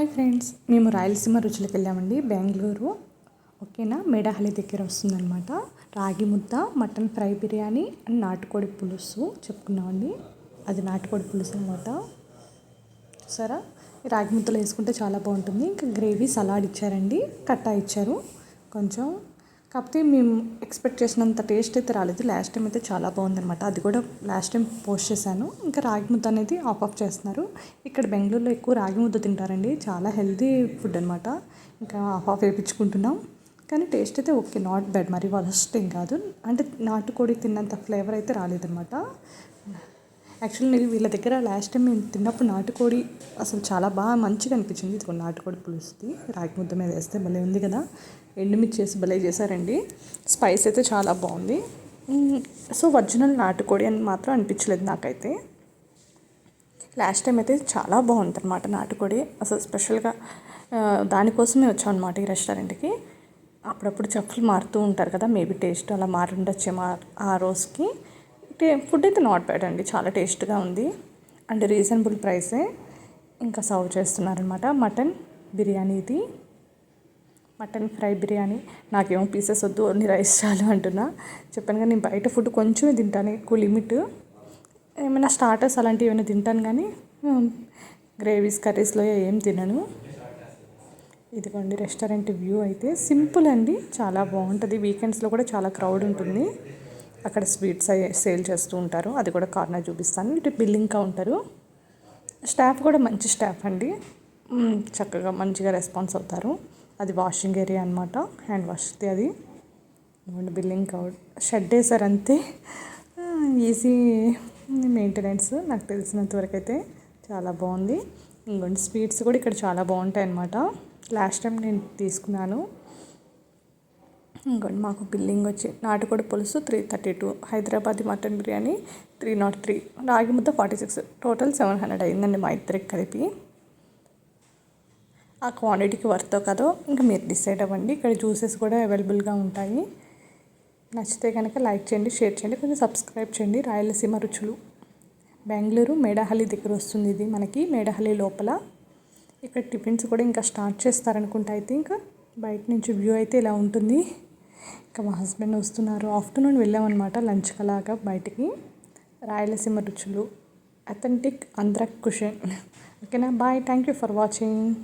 Hi friends మేము రాయలసీమ రుచులకు వెళ్ళామండి బెంగళూరు. ఓకేనా? మేడాహలి దగ్గర వస్తుందన్నమాట. రాగి ముద్ద మటన్ ఫ్రై బిర్యానీ అండ్ నాటుకోడి పులుసు చెప్పుకున్నామండి. అది నాటుకోడి పులుసు అనమాట సరే రాగి ముద్దలు వేసుకుంటే చాలా బాగుంటుంది. ఇంకా గ్రేవీ సలాడ్ ఇచ్చారండి కట్టా ఇచ్చారు. కొంచెం కాకపోతే మేము ఎక్స్పెక్ట్ చేసినంత టేస్ట్ అయితే రాలేదు. లాస్ట్ టైం అయితే చాలా బాగుందనమాట అది కూడా లాస్ట్ టైం పోస్ట్ చేశాను. ఇంకా రాగి ముద్ద అనేది ఆఫ్ ఆఫ్ చేస్తున్నారు. ఇక్కడ బెంగళూరులో ఎక్కువ రాగి ముద్ద తింటారండి. చాలా హెల్దీ ఫుడ్ అనమాట ఇంకా ఆఫ్ ఆఫ్ వేయించుకుంటున్నాం కానీ టేస్ట్ అయితే ఓకే. Not bad. మరి వరస్ట్ ఏం కాదు. అంటే నాటుకోడి తిన్నంత ఫ్లేవర్ అయితే రాలేదనమాట యాక్చువల్లీ నేను వీళ్ళ దగ్గర లాస్ట్ టైం మేము తిన్నప్పుడు నాటుకోడి అసలు చాలా బాగా మంచిగా అనిపించింది. ఇది నాటుకోడి పులుసుది. రాగి ముద్ద మీద వేస్తే భలే ఉంది కదా. ఎండుమిర్చి చేసి భలే చేశారండి. స్పైస్ అయితే చాలా బాగుంది. సో ఒరిజినల్ నాటుకోడి అని మాత్రం అనిపించలేదు నాకైతే. లాస్ట్ టైం అయితే చాలా బాగుంది అనమాట నాటుకోడి. అసలు స్పెషల్గా దానికోసమే వచ్చాం అనమాట ఈ రెస్టారెంట్కి అప్పుడప్పుడు చెప్పులు మారుతూ ఉంటారు కదా మేబీ టేస్ట్ అలా మారుండొచ్చే మా ఆ రోజుకి. ఫుడ్ అయితే నాట్ బ్యాడ్ అండి. చాలా టేస్ట్గా ఉంది. అండ్ రీజనబుల్ ప్రైసే. ఇంకా సర్వ్ చేస్తున్నారనమాట మటన్ బిర్యానీ ఇది. Mutton fry biryani. నాకేమో పీసెస్ వద్దు అన్ని రైస్ చాలు అంటున్నా. చెప్పాను కానీ నేను బయట ఫుడ్ కొంచెమే తింటాను ఎక్కువ లిమిట్. ఏమైనా స్టార్టర్స్ అలాంటివి ఏమైనా తింటాను కానీ గ్రేవీస్ కర్రీస్లో ఏం తినను. ఇదిగోండి రెస్టారెంట్ వ్యూ అయితే. సింపుల్ అండి. చాలా బాగుంటుంది. వీకెండ్స్లో కూడా చాలా క్రౌడ్ ఉంటుంది. అక్కడ స్వీట్స్ సేల్ చేస్తూ ఉంటారు. అది కూడా కార్నర్ చూపిస్తాను. ఇటు బిల్లింగ్ కౌంటరు స్టాఫ్ కూడా మంచి స్టాఫ్ అండి. చక్కగా మంచిగా రెస్పాన్స్ అవుతారు. అది వాషింగ్ ఏరియా అనమాట హ్యాండ్ వాష్ది అది. బిల్లింగ్ కౌంట్ షెడ్ వేసారు అంతే. ఈజీ మెయింటెనెన్స్ నాకు తెలిసినంత వరకు అయితే చాలా బాగుంది. ఇంకోండి స్వీట్స్ కూడా ఇక్కడ చాలా బాగుంటాయి అనమాట లాస్ట్ టైం నేను తీసుకున్నాను. ఇంకోటి మాకు బిల్లింగ్ వచ్చి నాటుకోడి పులుసు three thirty two Hyderabad mutton biryani three nought three రాగి ముద్ద forty six total seven hundred అయిందండి మా ఇద్దరికి కలిపి. ఆ క్వాంటిటీకి వర్తో కదో ఇంకా మీరు డిసైడ్ అవ్వండి. ఇక్కడ జ్యూసెస్ కూడా అవైలబుల్గా ఉంటాయి. నచ్చితే కనుక లైక్ చేయండి షేర్ చేయండి కొంచెం సబ్స్క్రైబ్ చేయండి. రాయలసీమ రుచులు. బెంగళూరు మేడహల్లి దగ్గర వస్తుంది ఇది మనకి మేడహల్లి లోపల. ఇక్కడ టిఫిన్స్ కూడా ఇంకా స్టార్ట్ చేస్తారనుకుంటా అయితే ఇంకా బయట నుంచి వ్యూ అయితే ఇలా ఉంటుంది. ఇంకా మా హస్బెండ్ వస్తున్నారు. ఆఫ్టర్నూన్ వెళ్ళామన్నమాట లంచ్ అలాగా బయటికి. రాయలసీమ రుచులు అథెంటిక్ ఆంధ్ర కుషన్ ఓకేనా? Bye thank you for watching